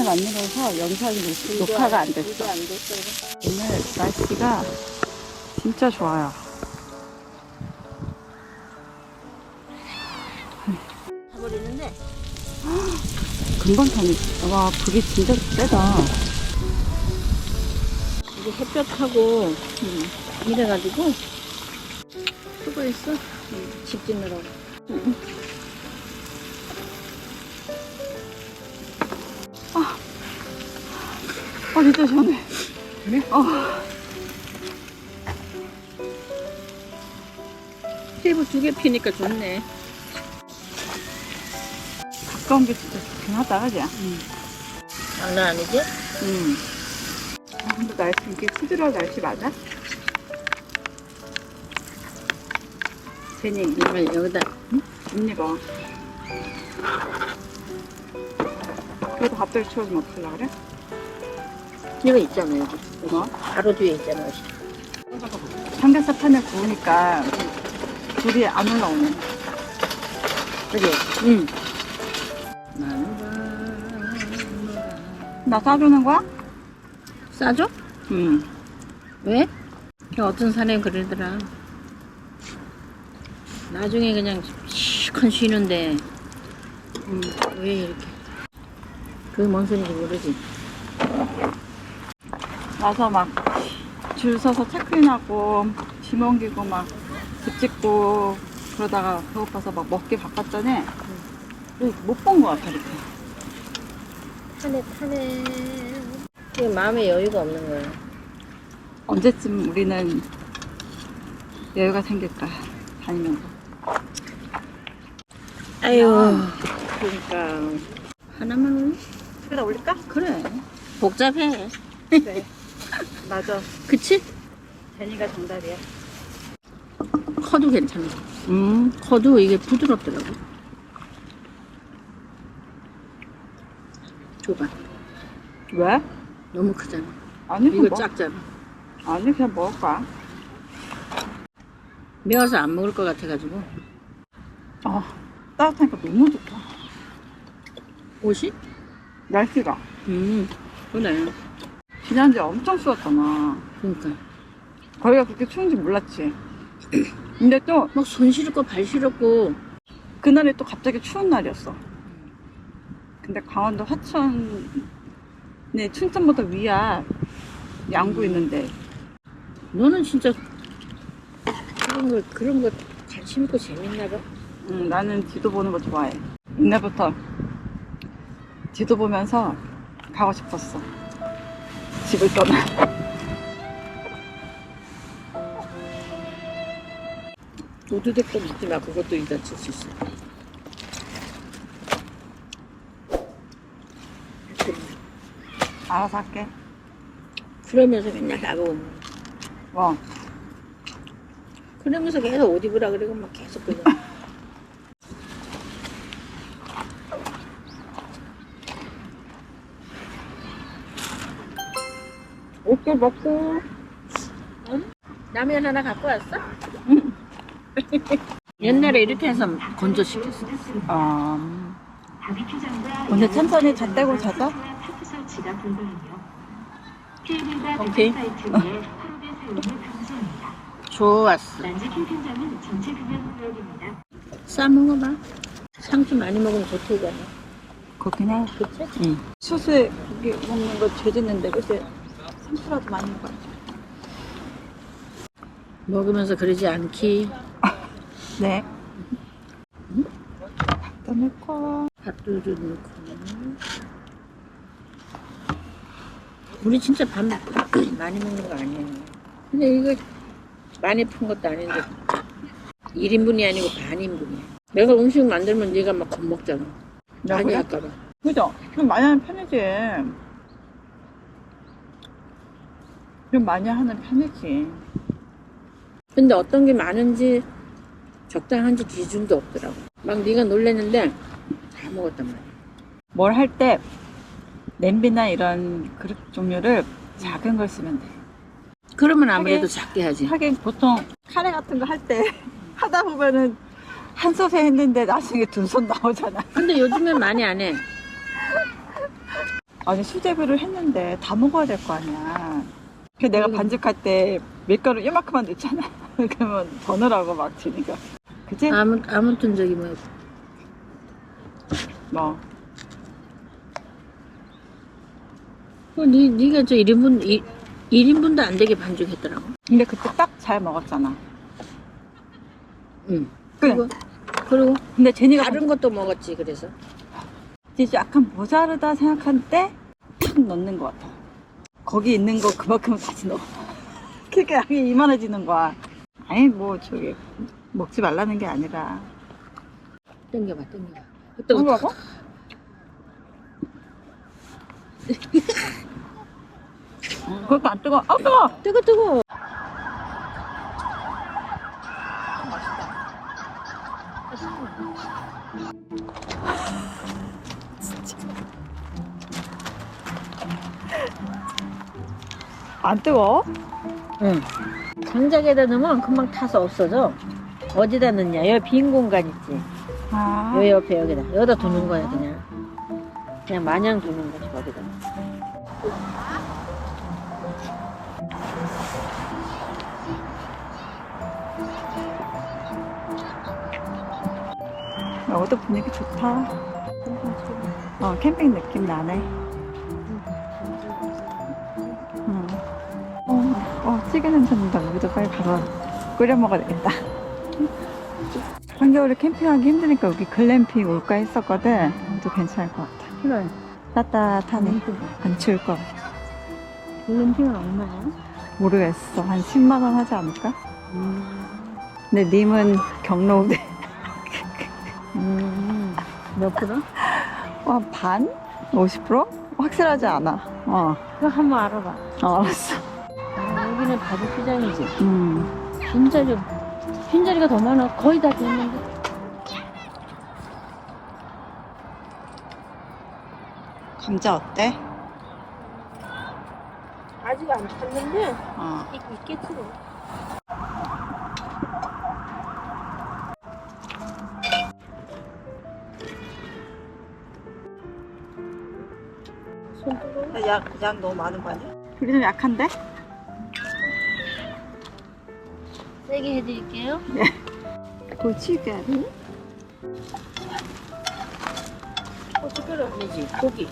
버튼을 안 눌러서 영상이 녹- 녹화가 안 됐어. 오늘 날씨가 진짜 좋아요. 가버리는데 금방 타네. 와, 불이 진짜 세다. 이게 햇볕하고 음, 이래가지고 수고했어. 음, 집 짓느라고. 아, 진짜 시원해. 그래? 어, 테이블 두 개 피니까 좋네. 가까운 게 진짜 좋긴 하다, 그지? 장난 아니지? 응. 아, 근데 날씨, 이게 푸드러 날씨 맞아? 괜히 이걸 여기다 못 입어. 그래도 갑자기 추워지면 어떡하려 그래? 이거 있잖아 여기. 뭐? 바로 뒤에 있잖아. 옷이. 삼겹살 판을 구우니까 불이 안 올라오네. 그지? 응. 나 싸주는 거야? 싸줘? 응. 왜? 그 어떤 사람이 그러더라. 나중에 그냥 시큰 쉬는데 응. 왜 이렇게 그게 뭔 소리인지 모르지. 와서 막 줄 서서 체크인하고 짐 옮기고 막집 짓고 그러다가 배고파서 막 먹기 바빴잖아. 못본거 같아, 이렇게. 타네 타네. 이게 마음에 여유가 없는 거야. 언제쯤 우리는 여유가 생길까, 다니면서. 아유 그러니까. 하나만 올려? 여기다 올릴까? 그래. 복잡해. 네. 맞아. 그치? 제니가 정답이야. 커도 괜찮아. 음. 커도 이게 부드럽더라고. 줘봐. 왜? 너무 크잖아. 아니, 이거 뭐, 작잖아. 아니, 그냥 먹을 거야. 매워서 안 먹을 것 같아가지고. 아, 따뜻하니까 너무 좋다. 옷이? 날씨가. 음, 그래. 지난주에 엄청 추웠잖아. 그러니까. 거기가 그렇게 추운지 몰랐지. 근데 또, 막 손 시렵고 발 시렵고. 그날이 또 갑자기 추운 날이었어. 근데 강원도 화천에 춘천보다 위야 양구 있는데 너는 진짜 그런 거, 그런 거 관심 있고 재밌나 봐. 음, 나는 지도 보는 거 좋아해. 옛날부터 지도 보면서 가고 싶었어. 집을 떠나. 우드대고 믿지 마. 그것도 이다 칠수 있어. 알아서 할게. 그러면서 맨날 있는 거야. 뭐, 그러면서 계속 옷 입으라 그러고 막 계속 그냥. 옷도 먹고. 라면 하나 갖고 왔어? 옛날에 이렇게 해서 건조시켰어. 어, 오늘 천천히 잣대고 자자. 오케이. 좋았어. 싸 먹어봐. 상추 많이 먹으면 좋대잖아. 그렇긴 해. 그치? 응. 수수에 고기 먹는 거 죄짓는데, 그치? 상추라도 많이 먹어야지. 먹으면서 그러지 않기. 네. 밥도 넣고. 밥도 좀 넣고. 우리 진짜 밥 많이 먹는 거 아니야. 근데 이거 많이 푼 것도 아닌데 1인분이 아니고 반인분이야. 내가 음식 만들면 네가 막 겁먹잖아. 많이? 할까봐. 그죠? 좀 많이 하는 편이지. 좀 많이 하는 편이지. 근데 어떤 게 많은지 적당한지 기준도 없더라고. 막 네가 놀랬는데 다 먹었단 말이야. 뭘 할 때 냄비나 이런 그릇 종류를 작은 걸 쓰면 돼. 그러면 아무래도 하긴- 작게 하지. 하긴 보통 카레 같은 거 할 때 하다 보면은 한 솥에 했는데 나중에 두솥 나오잖아. 근데 요즘엔 많이 안 해. 아니 수제비를 했는데 다 먹어야 될 거 아니야. 그 내가 음. 반죽할 때 밀가루 이만큼만 넣잖아. 그러면 더 넣으라고 막 지니까. 그치? 아무, 아무튼 저기 뭐 뭐. 어, 니, 니가 저 1인분, 이 1인분도 안 되게 반죽했더라고. 근데 그때 딱 잘 먹었잖아. 응. 그래. 그리고, 그리고 근데 제니가 다른 것도 먹었지, 그래서. 이제 약간 모자르다 생각할 때탁 넣는 것 같아. 거기 있는 거 그만큼 다시 넣어. 그러니까 양이 이만해지는 거야. 아니 뭐 저기 먹지 말라는 게 아니라. 땡겨봐, 땡겨봐. 뭐라고? 어, 그것도 안 뜨거. 아 뜨거. 뜨거, 뜨거. 안 뜨거? 응. 장작에다 넣으면 금방 타서 없어져. 어디다 넣냐? 여기 빈 공간 있지. 아. 여기 옆에 여기다. 여기다 두는 거야, 그냥. 그냥 마냥 두는 거지, 거기다. 여기도 분위기 좋다. 어 캠핑 느낌 나네. 찌개 냄새 난다. 여기도 빨리 가서 끓여 먹어야 되겠다. 한겨울에 캠핑하기 힘드니까 여기 글램핑 올까 했었거든. 또 괜찮을 것 같아. 그래. 따뜻하네. 안 추울 것 같아. 블룸핑은 얼마야? 모르겠어. 한 10만 원 하지 않을까? 음. 근데 님은 경로대. 음. 몇 프로? 와, 반? 50%? 확실하지 않아. 어, 그거 한번 알아봐. 어 알았어. 아, 여기는 바둑 시장이지. 음. 좀 빈자리가 더 많아. 거의 다 됐는데. 감자 어때? 아직 안 탔는데 어. 있, 있겠지 뭐. 손 뜨거워? 약, 약 너무 많은 거 아니야? 좀 약한데? 세게 해드릴게요. 고치가루? 고춧가루 아니지 고기.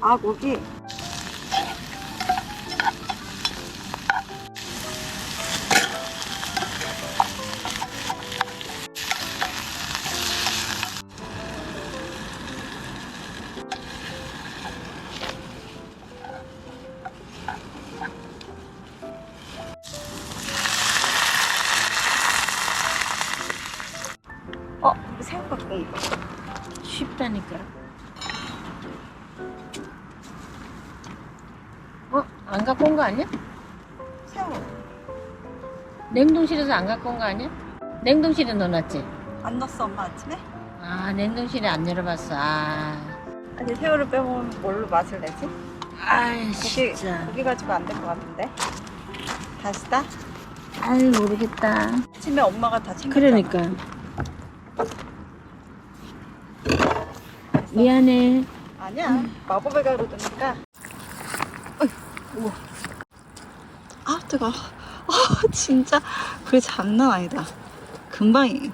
아, 고기. 아니야? 새우. 냉동실에서 안 갖고 온 거 아니야? 냉동실에 넣어놨지? 안 넣었어, 엄마 아침에? 아 냉동실에 안 열어봤어. 아, 아니, 새우를 빼먹으면 뭘로 맛을 내지? 아이 고기, 진짜. 고기 가지고 안 될 것 같은데? 다시다? 아이 모르겠다. 아침에 엄마가 다 챙겼잖아. 그러니까. 미안해. 아니야. 마법의 가루 드니까. 우와. 아, 뜨거. 아, 진짜. 불 장난 아니다. 금방이.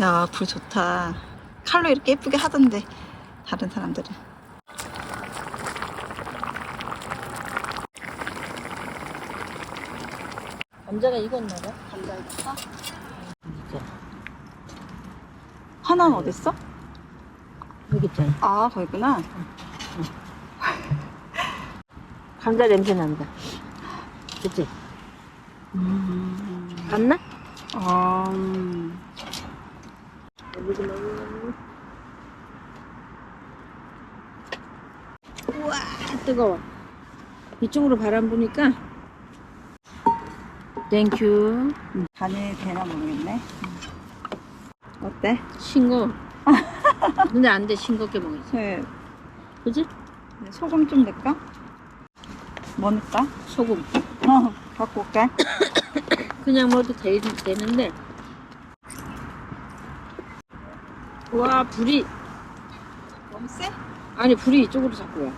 야, 불 좋다. 칼로 이렇게 예쁘게 하던데. 다른 사람들은. 감자가 익었나 봐. 감자? 진짜. 하나는 어딨어? 여기 있잖아. 아, 거기구나. 감자 냄새 난다. 그치? 음. 갔나? 아, 우와 뜨거워. 이쪽으로 바람 부니까. 땡큐. 간이 되나 모르겠네. 어때? 싱거. 근데 안 돼, 싱겁게 먹어야지. 저 그지? 소금 좀 넣을까? 뭐 넣을까? 소금. 어, 갖고 올게. 그냥 먹어도 되, 되는데. 와, 불이. 너무 세? 아니, 불이 이쪽으로 자꾸 와.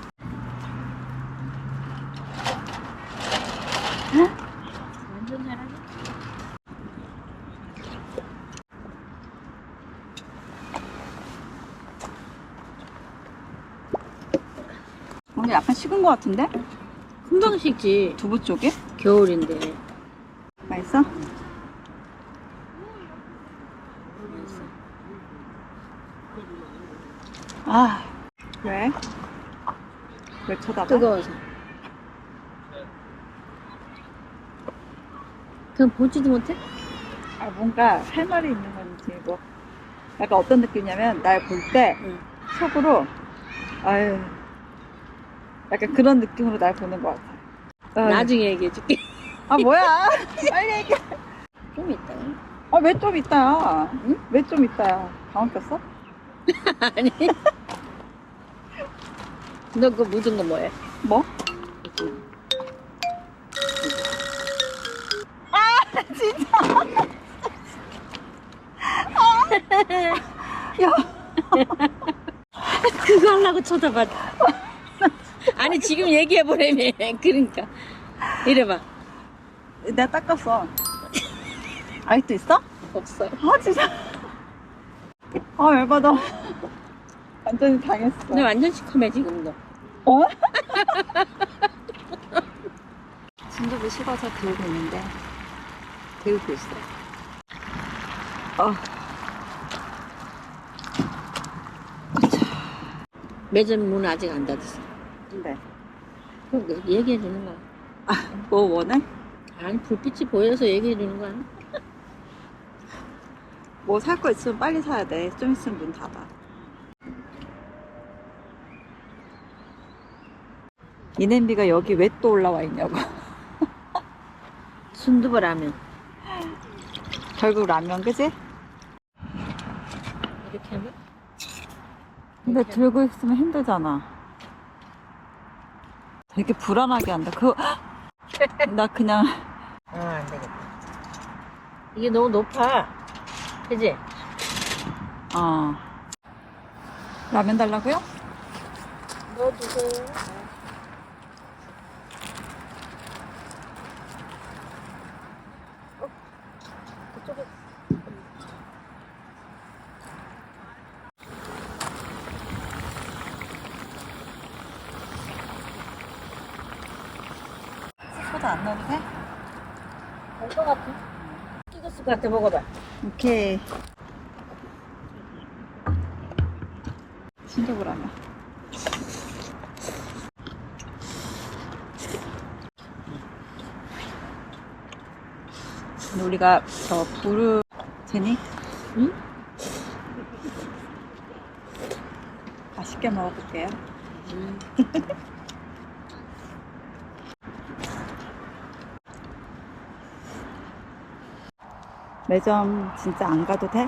어? 완전 잘하네. 오늘 약간 식은 것 같은데? 금방 식지. 두부 쪽에? 겨울인데. 맛있어? 아, 왜? 왜 쳐다봐? 뜨거워서. 그럼 보지도 못해? 아, 뭔가 할 말이 있는 건지, 뭐. 약간 어떤 느낌이냐면, 날 볼 때, 응. 속으로, 아유, 약간 그런 느낌으로 날 보는 것 같아. 어, 나중에 얘기해줄게. 아, 뭐야. 빨리 얘기해. 좀 있다. 아, 왜좀 있다야? 응? 왜좀 있다야? 방울 꼈어? 아니. 너 그거 묻은 거 뭐야? 뭐? 야, 그거 하려고 쳐다봐. 아니 지금 얘기해보라며. 그러니까. 이래봐. 내가 닦았어. 아직도 있어? 없어. 아, 진짜. 아, 열받아. 완전히 당했어. 근데 완전 시커매 지금 너. 어? 진도부 식어서 데우고 있는데, 데우고 있어. 어, 매점 문 아직 안 닫았어. 근데, 그럼 너 얘기해 주는 거야. 뭐 원해? 아니 불빛이 보여서 얘기해 주는 거야. 뭐 살 거 있으면 빨리 사야 돼. 좀 있으면 문 닫아. 이 냄비가 여기 왜 또 올라와 있냐고. 순두부 라면. 결국 라면, 그지? 이렇게 하면? 근데 들고 있으면 힘들잖아. 되게 불안하게 한다. 그거, 나 그냥, 아, 안 되겠다. 이게 너무 높아. 그지? 어. 라면 달라고요? 넣어주세요. 소다 안 넣어도 돼? 될것 같아. 익었을 것 같아, 먹어봐. 오케이. 진짜 불안해. 근데 우리가 저 부르 제니? 응? 맛있게 먹어볼게요. 음. 매점 진짜 안 가도 돼?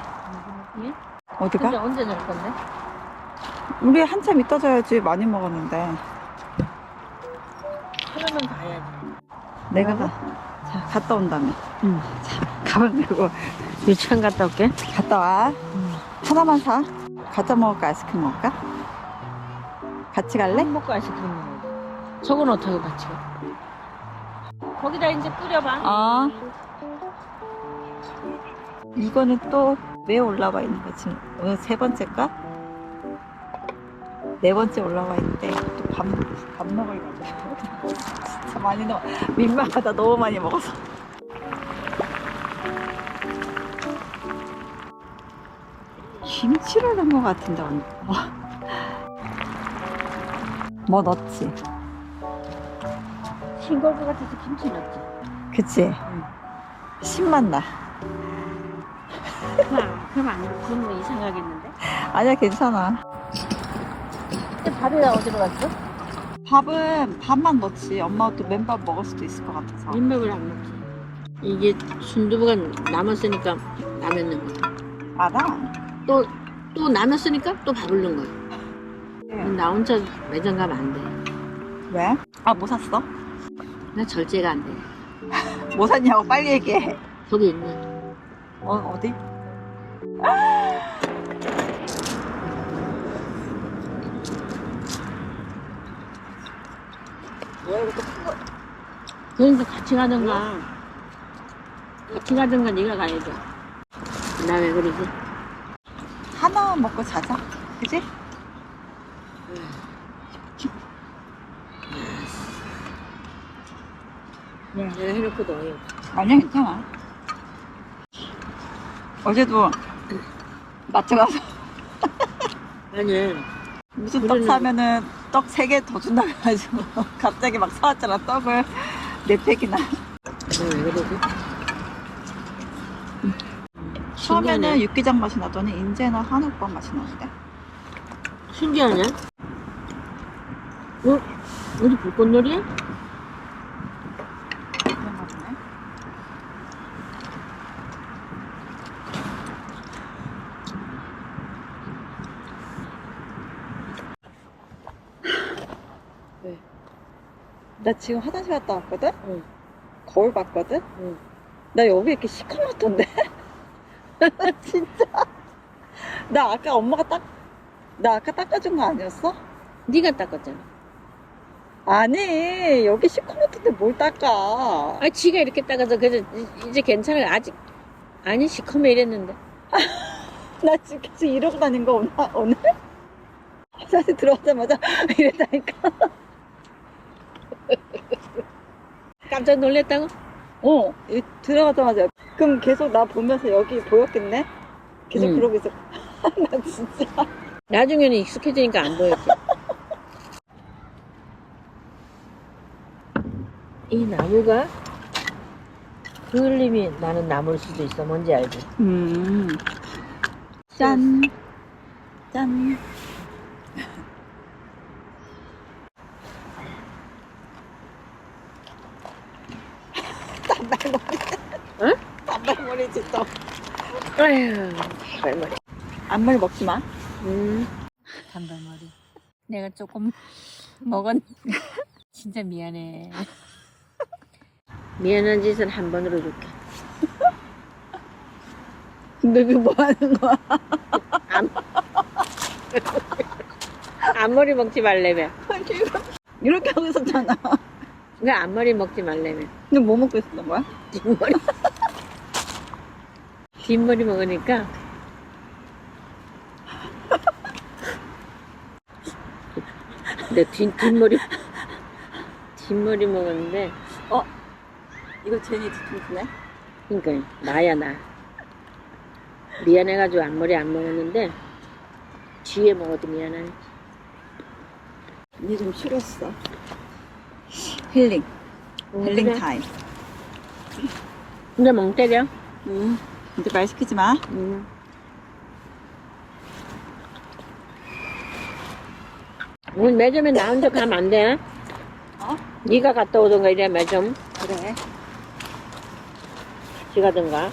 예? 어디 근데 가? 언제 넣을 건데? 우리 한참 이따 자야지 많이 먹었는데. 그러면 가야지. 내가 가. 자, 갔다 온다며. 응. 자, 가방 들고 유치원 갔다 올게. 갔다 와. 하나만 사. 가짜 먹을까? 아이스크림 먹을까? 같이 갈래? 햄 먹고 아이스크림 먹어. 저건 어떻게 같이 가? 거기다 이제 끓여봐. 어. 이거는 또 왜 올라와 있는 거지? 오늘 세 번째가? 네 번째 올라와 있는데 또 밥, 밥 먹으려고. 진짜 많이 넣어. 민망하다. 너무 많이 먹어서. 김치를 넣은 것 같은데, 언니. 어. 뭐 넣었지? 싱거울 것 같아서 김치 넣지. 그치? 신맛 나. 아, 그럼 안뭐 이상하겠는데? 아니야, 괜찮아. 근데 밥이 어디로 갔어? 밥은 밥만 넣지. 엄마가 또 맨밥 먹을 수도 있을 것 같아서. 민밥을 안 먹지. 이게 순두부가 남았으니까 넣은 거야. 알아? 또, 또 남았으니까 또 밥을 넣은 거야. 네. 나 혼자 매장 가면 안 돼. 왜? 아, 뭐 샀어? 나 절제가 안 돼. 뭐 샀냐고 빨리 얘기해. 거기 있네. 어, 어디? 그러니까 같이 가든가? 같이 가든가 네가 가야죠. 나 왜 그러지? 하나 먹고 자자. 그지? 네. 내가 해놓고도 어이없 아니야 괜찮아. 어제도 마트 가서 아니, 무슨 떡 사면은 떡 세 개 더 준다고 해가지고 갑자기 막 사왔잖아 떡을 네 팩이나 왜 그러지? 처음에는 신기하네. 육개장 맛이 나더니 이제는 한우빵 맛이 나는데 신기하네. 어? 어디 불꽃놀이야? 그런가 보네 왜? 나 지금 화장실 갔다 왔거든? 응. 거울 봤거든? 응. 나 여기 이렇게 시커멓던데? 진짜? 나 아까 엄마가 딱, 나 아까 닦아준 거 아니었어? 네가 닦았잖아. 아니, 여기 시커멓던데 뭘 닦아? 아, 지가 이렇게 닦아서 그래서 이- 이제 괜찮아요. 아직 아니 시커매 이랬는데. 나 지금 계속 이러고 다닌 거 오늘? 오늘? 화장실 들어가자마자 이랬다니까. 깜짝 놀랬다고? 어, 이 들어가자마자. 그럼 계속 나 보면서 여기 보였겠네? 계속 응. 그러고 있어. 나 진짜. 나중에는 익숙해지니까 안 보였지. 이 나무가 그을림이 나는 나무일 수도 있어. 뭔지 알지? 음. 짠. 짠. 단발머리. 응? 단발머리지 또. 아휴, 발머리. 앞머리 먹지 마. 음. 단발머리. 내가 조금 먹었. 진짜 미안해. 미안한 짓은 한 번으로 줄게. 근데 그 뭐 하는 거야? 앞머리 먹지 말래며. 이렇게 하고 있었잖아. 왜 앞머리 먹지 말래며. 근데 뭐 먹고 있었던 거야? 뒷머리. 뒷머리 먹으니까. 내 뒷, 뒷머리. 뒷머리 먹었는데, 이거 제니 뒤통수네? 그러니까 나야 나. 미안해가지고 앞머리 안 먹었는데, 뒤에 먹어도 미안하네. 이제 좀 쉬었어. 힐링. 힐링 그래. 타임. 근데 멍 때려. 응. 이제 말 시키지 마. 음. 오늘 매점에 나 혼자 가면 안 돼. 어? 네가 갔다 오던가 이래 매점 그래. 같이 가든가.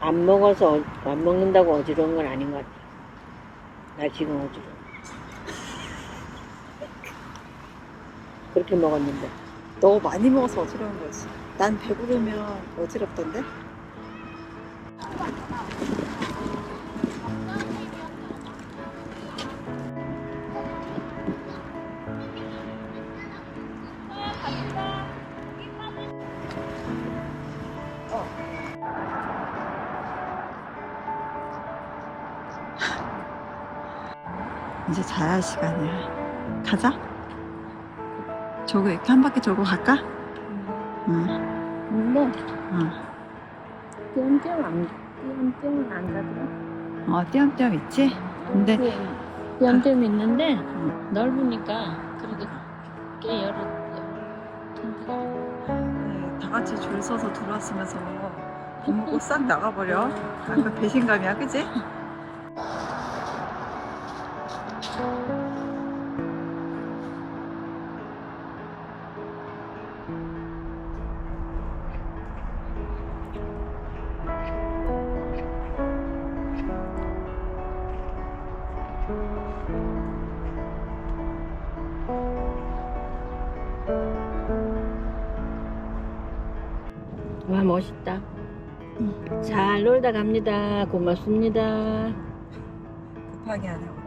안 먹어서 어- 안 먹는다고 어지러운 건 아닌 것 같아. 나 지금 어지러워. 그렇게 먹었는데. 너무 많이 먹어서 어지러운 거지. 난 배부르면 어지럽던데? 이제 자야 할 시간이야. 가자. 저거 이렇게 한 바퀴 돌고 갈까? 응. 근데 응. 띄엄띄엄 안 띄엄띄엄은 안 가더라. 어, 띄엄띄엄 있지? 근데 띄엄띄엄 있는데 응. 넓으니까 그래도 꽤 열어. 네, 다 같이 줄 서서 들어왔으면서 밥 먹고 싹 나가버려. 약간 배신감이야, 그지? 갑니다. 고맙습니다. 급하게 안 하고.